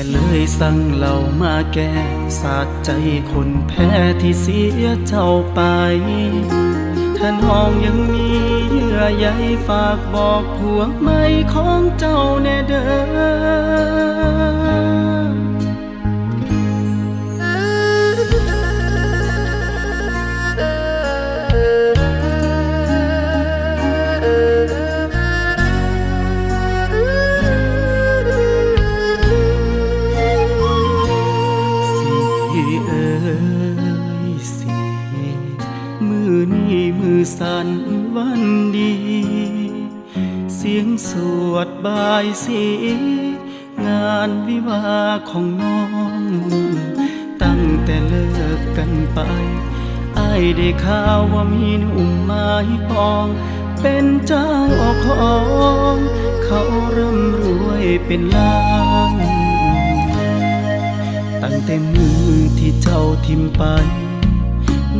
ก็เลยสั่งเรามาแก้สาดใจคนแพ้ที่เสียเจ้าไปท่าน้องยังมีเยื่อใยฝากบอกผัวไม่ของเจ้าแน่เด้อ สันวันดี เสียงสวดบายสีงานวิวาของน้อง ตั้งแต่เลิกกันไปไอ้ได้ข่าวว่ามีหนุ่มไม้ปอง เป็นเจ้าของ เขาร่ำรวยเป็นล้านตั้งแต่มือที่เจ้าทิมไป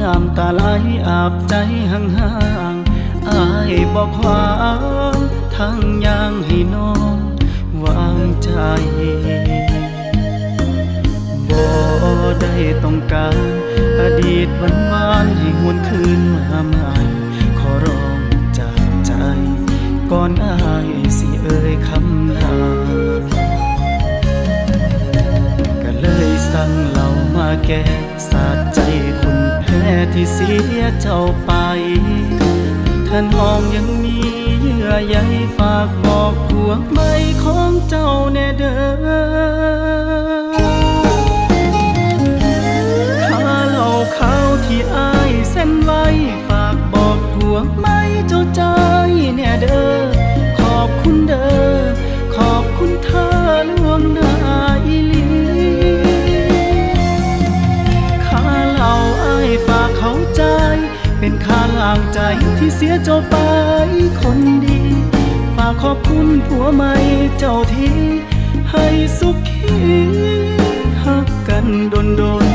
น้ำตาไหลอาบใจห่างๆอายบอกความทั้งยางให้น้องวางใจบ่ได้ต้องการ อดีตวันวานให้หวนคืนมาใหม่ขอร้องจากใจ ก่อนอายสิเอ่ยคำลาก็เลยสั่งเรามาแก้สาดใจ ที่เสียเจ้าไป ท่าน้องยังมีเยื่อใยฝากบอกผัวไม่ของเจ้าแน่เด้อ เขาใจ เป็นค่าล้างใจที่เสียเจ้าไปคนดี ฝากขอบคุณผัวใหม่เจ้าที่ ให้สุขีหักกันดนดน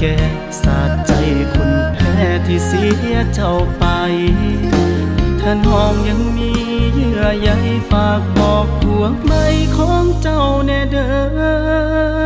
แกสาดใจคุณแพ้ที่เสียเจ้าไป ถ้าน้องยังมีเยื่อใยฝากบอกผัวไม่ของเจ้าแน่เด้อ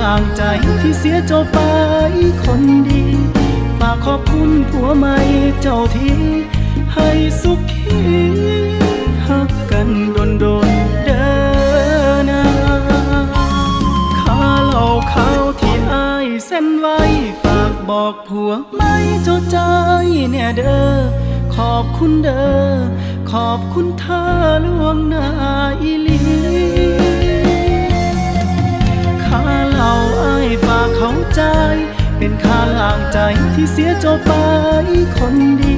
ห่างใจที่เสียเจ้าไปคนดี ฝากขอบคุณผัวใหม่เจ้าทีให้สุขีหักกันดนดนเด้อนะข้าเหล่าเขาวที่อายเส้นไว้ ฝากบอกผัวไม่เจ้าใจแน่เด้อขอบคุณเด้อขอบคุณเธอล่วงหน้าอีลี ฝากเขาใจ เป็นค่าล้างใจที่เสียเจ้าไปคนดี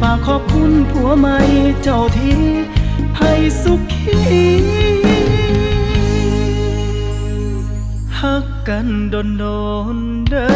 ฝากขอบคุณผัวใหม่เจ้าที่ให้สุขีหักกันโดนโดนเด้อ